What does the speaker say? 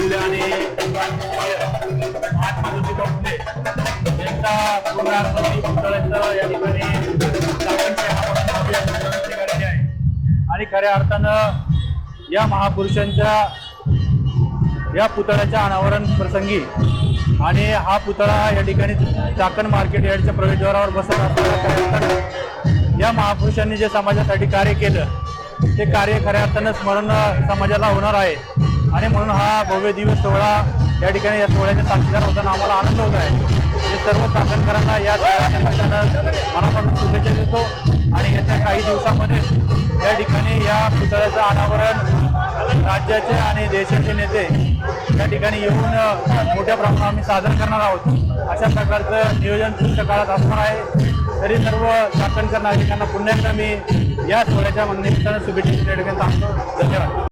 दिल्याने आणि खऱ्या अर्थानं या महापुरुषांच्या या पुतळ्याच्या अनावरण प्रसंगी आणि हा पुतळा या ठिकाणी चाकण मार्केट यार्डच्या प्रवेशद्वारावर बसत असताना या महापुरुषांनी जे समाजासाठी कार्य केलं ते कार्य खऱ्या अर्थानं स्मरण समाजाला होणार आहे. आणि म्हणून हा भव्य दिवस सोहळा या ठिकाणी या सोहळ्याच्या साक्षीदार होताना आम्हाला आनंद होत आहे. ते सर्व चाकणकरांना या मनापासून शुभेच्छा देतो. आणि याच्या काही दिवसामध्ये या ठिकाणी या पुतळ्याचं अनावरण राज्याचे आणि देशाचे नेते या ठिकाणी येऊन मोठ्या प्रमाणात आम्ही सादर करणार आहोत. अशा प्रकारचं नियोजन पुढच्या काळात असणार आहे. तरी सर्व चाकणकर नागरिकांना पुन्हा एकदा मी या सोहळ्याच्या निमित्तानं शुभेच्छा या ठिकाणी सांगतो धन्यवाद.